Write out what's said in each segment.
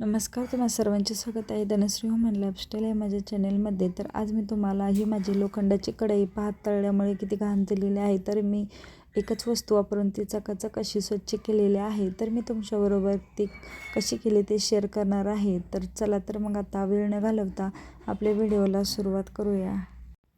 नमस्कार तुम्हा सर्वांचे स्वागत आहे. धनश्री ह्युमन लाईफस्टाईल या माझ्या चॅनेलमध्ये. तर आज मी तुम्हाला ही माझी लोखंडाची कढई पाहत तळल्यामुळे किती घाण झालेली आहे तर मी एकच वस्तू वापरून ती चकाचक अशी स्वच्छ केलेली आहे. तर मी तुमच्याबरोबर ती कशी केली ते शेअर करणार आहे. तर चला तर मग आता वेळ न घालवता आपल्या व्हिडिओला सुरुवात करूया.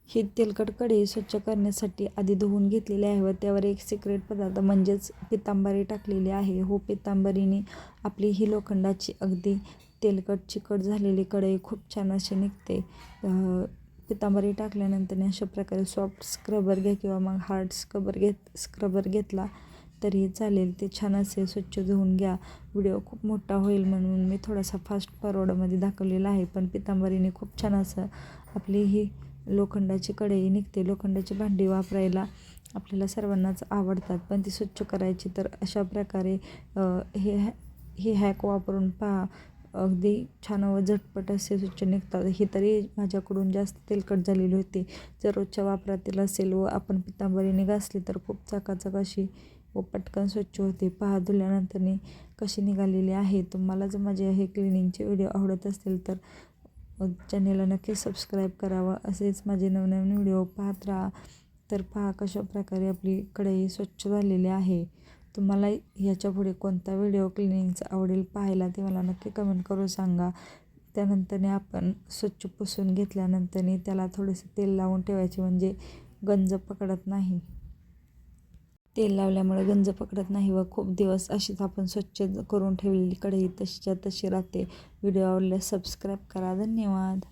ही तेलकट कढई स्वच्छ करण्यासाठी आधी धुवून घेतलेली आहे व त्यावर एक सिक्रेट पदार्थ म्हणजेच पितांबरी टाकलेली आहे. हो पितांबरीने आपली ही लोखंडाची अगदी तेलकट चिकट झालेली कढई खूप छान अशी निघते. पितांबरी टाकल्यानंतर अशा प्रकारे सॉफ्ट स्क्रबर घ्या किंवा मग हार्ड स्क्रबर घेत स्क्रबर घेतला तरी चालेल. ते छान असे स्वच्छ धुवून घ्या. व्हिडिओ खूप मोठा होईल म्हणून मी थोडासा फास्ट फॉरवर्डमध्ये दाखवलेला आहे. पण पितांबरीने खूप छान असं आपली ही लोखंडाची कढई निघते. लोखंडाची भांडी वापरायला आपल्याला सर्वांनाच आवडतात. पण ती स्वच्छ करायची तर अशा प्रकारे हे हॅ हे हॅक वापरून पहा. अगदी छान व झटपट असे स्वच्छ निघतात. ही तरी माझ्याकडून जास्त तेलकट झालेली होती. जर रोजच्या वापरातील असेल व आपण पितांबरीने घासली तर खूप चकाचक अशी व पटकन स्वच्छ होते. पहा धुल्यानंतरनी कशी निघालेली आहे. तुम्हाला जर माझे हे क्लिनिंगचे व्हिडिओ आवडत असतील तर चॅनेलला नक्की सबस्क्राईब करावं. असेच माझे नवनवीन व्हिडिओ पाहत राहा. तर पहा कशा प्रकारे आपली कढई स्वच्छ झालेली आहे. तुम्हाला ह्याच्यापुढे कोणता व्हिडिओ क्लिनिंगचा आवडेल पाहायला ते मला नक्की कमेंट करून सांगा. त्यानंतरने आपण स्वच्छ पुसून घेतल्यानंतरने त्याला थोडेसे तेल लावून ठेवायचे. म्हणजे गंज पकडत नाही. तेल लावल्यामुळे गंज पकडत नाही व खूप दिवस अशीच आपण स्वच्छ करून ठेवलेली कढई तशीच्या तशी राहते. व्हिडिओ आवडल्यास सबस्क्राईब करा. धन्यवाद.